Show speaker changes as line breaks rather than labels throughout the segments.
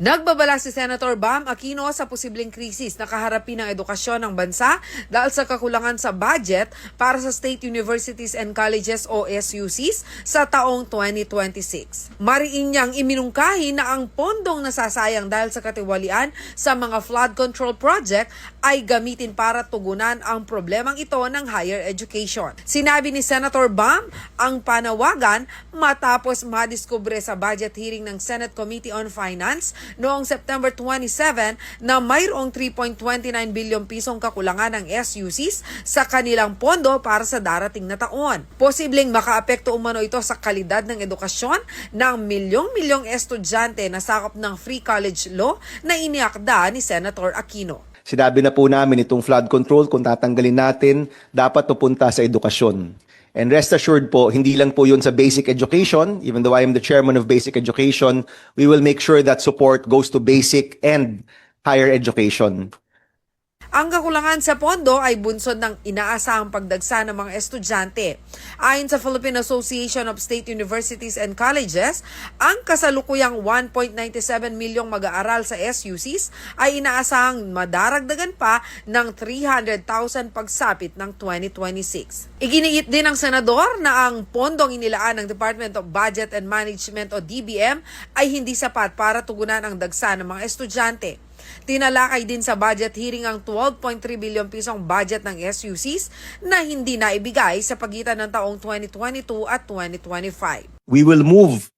Nagbabala si Senator Bam Aquino sa posibleng krisis na kaharapin ng edukasyon ng bansa dahil sa kakulangan sa budget para sa state universities and colleges o SUCs sa taong 2026. Mariin niyang iminungkahi na ang pondong nasasayang dahil sa katiwalian sa mga flood control project ay gamitin para tugunan ang problemang ito ng higher education. Sinabi ni Senator Bam ang panawagan matapos madiskubre sa budget hearing ng Senate Committee on Finance noong September 27 na mayroong 3.29 bilyong pisong kakulangan ng SUCs sa kanilang pondo para sa darating na taon. Posibleng makaapekto umano ito sa kalidad ng edukasyon ng milyong-milyong estudyante na sakop ng free college law na iniakda ni Senator Aquino.
Sinabi na po namin itong flood control, kung tatanggalin natin, dapat pupunta sa edukasyon. And rest assured po, hindi lang po yun sa basic education. Even though I am the chairman of basic education, we will make sure that support goes to basic and higher education.
Ang kakulangan sa pondo ay bunsod ng inaasahang pagdagsa ng mga estudyante. Ayon sa Philippine Association of State Universities and Colleges, ang kasalukuyang 1.97 milyong mag-aaral sa SUCs ay inaasahang madaragdagan pa ng 300,000 pagsapit ng 2026. Iginiit din ng senador na ang pondong inilaan ng Department of Budget and Management o DBM ay hindi sapat para tugunan ang dagsa ng mga estudyante. Tinalakay din sa budget hearing ang 12.3 bilyong pisong budget ng SUCs na hindi naibigay sa pagitan ng taong 2022 at 2025.
We will move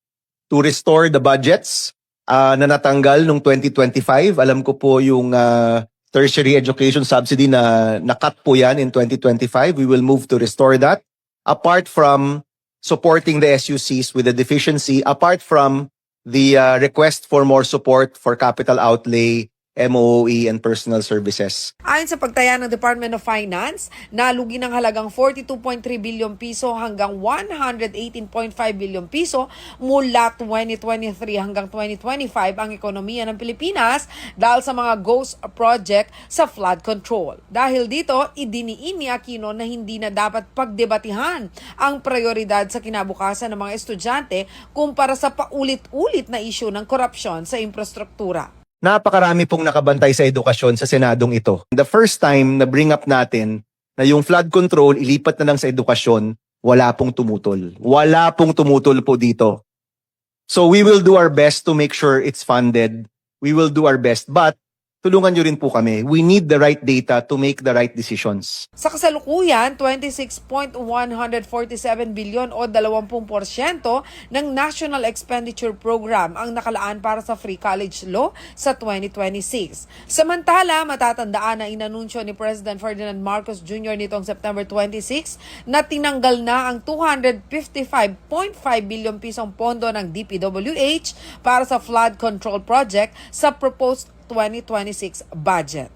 to restore the budgets uh, na natanggal noong 2025. Alam ko po yung uh, tertiary education subsidy na nakat po yan in 2025. We will move to restore that. Apart from supporting the SUCs with the deficiency, apart from the uh, request for more support for capital outlay, MOE, and personal services.
Ayon sa pagtaya ng Department of Finance, nalugi ng halagang 42.3 bilyong piso hanggang 118.5 bilyong piso mula 2023 hanggang 2025 ang ekonomiya ng Pilipinas dahil sa mga ghost project sa flood control. Dahil dito, idiniin ni Aquino na hindi na dapat pagdebatihan ang prioridad sa kinabukasan ng mga estudyante kumpara sa paulit-ulit na isyu ng korupsyon sa infrastruktura.
Napakarami pong nakabantay sa edukasyon sa Senadong ito. The first time na bring up natin na yung flood control ilipat na lang sa edukasyon, wala pong tumutol. Wala pong tumutol po dito. So we will do our best to make sure it's funded. We will do our best. But tulungan nyo rin po kami. We need the right data to make the right decisions.
Sa kasalukuyan, 26.147 bilyon o 20% ng National Expenditure Program ang nakalaan para sa free college law sa 2026. Samantala, matatandaan na inanunsyo ni President Ferdinand Marcos Jr. nitong September 26 na tinanggal na ang 255.5 bilyong pisong pondo ng DPWH para sa flood control project sa proposed 2026 budget.